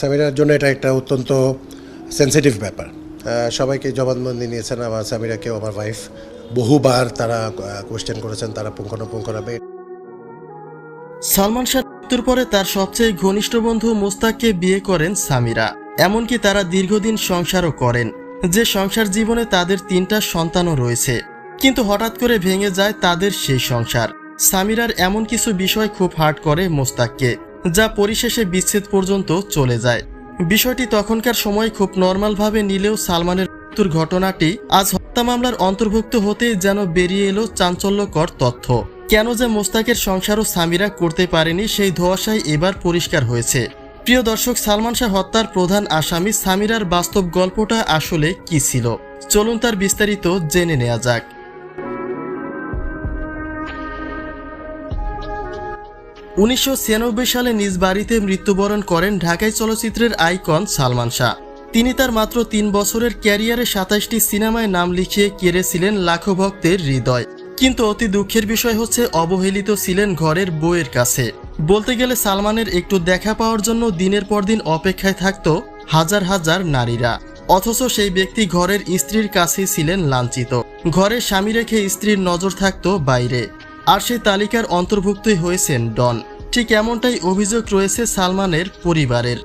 সামিরার জন্য এটা একটা অত্যন্ত সেন্সিটিভ ব্যাপার। সবাইকে জবানবন্দি নিয়েছেন আমার সামিরাকেও আমার ওয়াইফ বহুবার তারা কোয়েশ্চেন করেছেন, তারা পুঙ্খানুপুঙ্খভাবে সালমান শাহ মৃত্যুর পরে তার সবচেয়ে ঘনিষ্ঠ বন্ধু মোস্তাককে বিয়ে করেন সামিরা। এমনকি তারা দীর্ঘদিন সংসারও করেন। যে সংসার জীবনে তাদের তিনটা সন্তানও রয়েছে। কিন্তু হঠাৎ করে ভেঙে যায় তাদের সেই সংসার। সামিরার এমন কিছু বিষয় খুব হার্ট করে মোস্তাককে। যা পরিশেষে বিচ্ছেদ পর্যন্ত চলে যায়। বিষয়টি তখনকার সময় খুব নর্মালভাবে নিলেও সালমানের মৃত্যুর ঘটনাটি আজ হত্যা মামলার অন্তর্ভুক্ত হতে যেন বেরিয়ে এলো চাঞ্চল্যকর তথ্য। কেন যে মোস্তাকের সংসারও সামিরা করতে পারেনি সেই ধোয়াশাই এবার পরিষ্কার হয়েছে। প্রিয় দর্শক, সালমান শাহ হত্যার প্রধান আসামি সামিরার বাস্তব গল্পটা আসলে কি ছিল? চলুন তার বিস্তারিত জেনে নেওয়া যাক। উনিশশো ছিয়ানব্বই সালে নিজ বাড়িতে মৃত্যুবরণ করেন ঢাকাই চলচ্চিত্রের আইকন সালমান শাহ। তিনি তার মাত্র তিন বছরের ক্যারিয়ারে সাতাশটি সিনেমায় নাম লিখিয়ে কেড়েছিলেন লাখো ভক্তের হৃদয়। কিন্তু অতি দুঃখের বিষয় হচ্ছে, অবহেলিত ছিলেন ঘরের বউয়ের কাছে। বলতে গেলে সালমানের একটু দেখা পাওয়ার জন্য দিনের পর দিন অপেক্ষায় থাকত হাজার হাজার নারীরা। অথচ সেই ব্যক্তি ঘরের স্ত্রীর কাছেই ছিলেন লাঞ্ছিত। ঘরে স্বামী রেখে স্ত্রীর নজর থাকত বাইরে। আর সেই তালিকার অন্তর্ভুক্তই হয়েছেন ডন। ঠিক এমনটাই অভিযোগ রয়েছে সালমানের পরিবারের।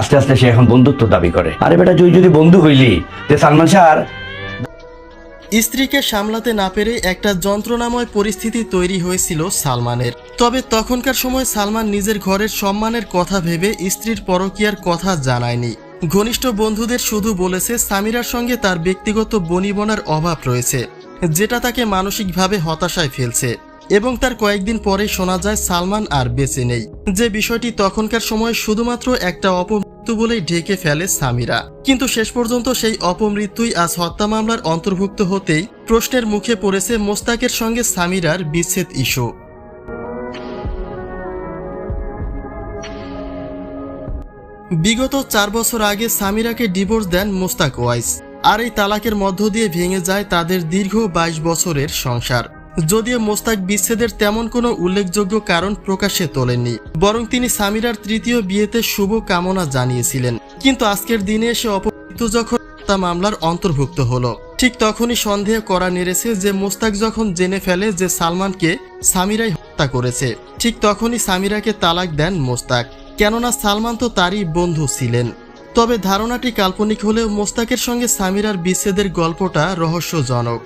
আস্তে আস্তে সে এখন বন্ধুত্ব দাবি করে। আরে বেটা তুই যদি বন্ধু হইলি তে সালমান শাহ স্ত্রীকে সামলাতে না পেরে একটা যন্ত্রণাময় পরিস্থিতি তৈরি হয়েছিল সালমানের। তবে তখনকার সময় সালমান নিজের ঘরের সম্মানের কথা ভেবে স্ত্রীর পরকীয়ার কথা জানায়নি। ঘনিষ্ঠ বন্ধুদের শুধু বলেছে সামিরার সঙ্গে তার ব্যক্তিগত বনিবনার অভাব রয়েছে। যেটা তাকে মানসিকভাবে হতাশায় ফেলছে এবং তার কয়েকদিন পরে শোনা যায় সালমান আর বেঁচে নেই। যে বিষয়টি তখনকার সময় শুধুমাত্র একটা অপমৃত্যু বলেই ঢেকে ফেলে সামিরা। কিন্তু শেষ পর্যন্ত সেই অপমৃত্যুই আজ হত্যা মামলার অন্তর্ভুক্ত হতেই প্রশ্নের মুখে পড়েছে মোস্তাকের সঙ্গে সামিরার বিচ্ছেদ ইস্যু। বিগত চার বছর আগে সামিরাকে ডিভোর্স দেন মোস্তাক ওয়াইস। আর এই তালাকের মধ্য দিয়ে ভেঙে যায় তাদের দীর্ঘ বাইশ বছরের সংসার। যদিও মোস্তাক বিচ্ছেদের তেমন কোনো উল্লেখযোগ্য কারণ প্রকাশে তোলেননি, বরং তিনি সামিরার তৃতীয় বিয়েতে শুভ কামনা জানিয়েছিলেন। কিন্তু আজকের দিনে এসে অপমৃত্যু যখন হত্যা মামলার অন্তর্ভুক্ত হলো, ঠিক তখনই সন্দেহ করা নেড়েছে যে মোস্তাক যখন জেনে ফেলে যে সালমানকে সামিরাই হত্যা করেছে, ঠিক তখনই সামিরাকে তালাক দেন মোস্তাক। কেননা সালমান তো তারই বন্ধু ছিলেন। তবে ধারণাটি কাল্পনিক হলেও মোস্তাকের সঙ্গে সামিরার বিচ্ছেদের গল্পটা রহস্যজনক।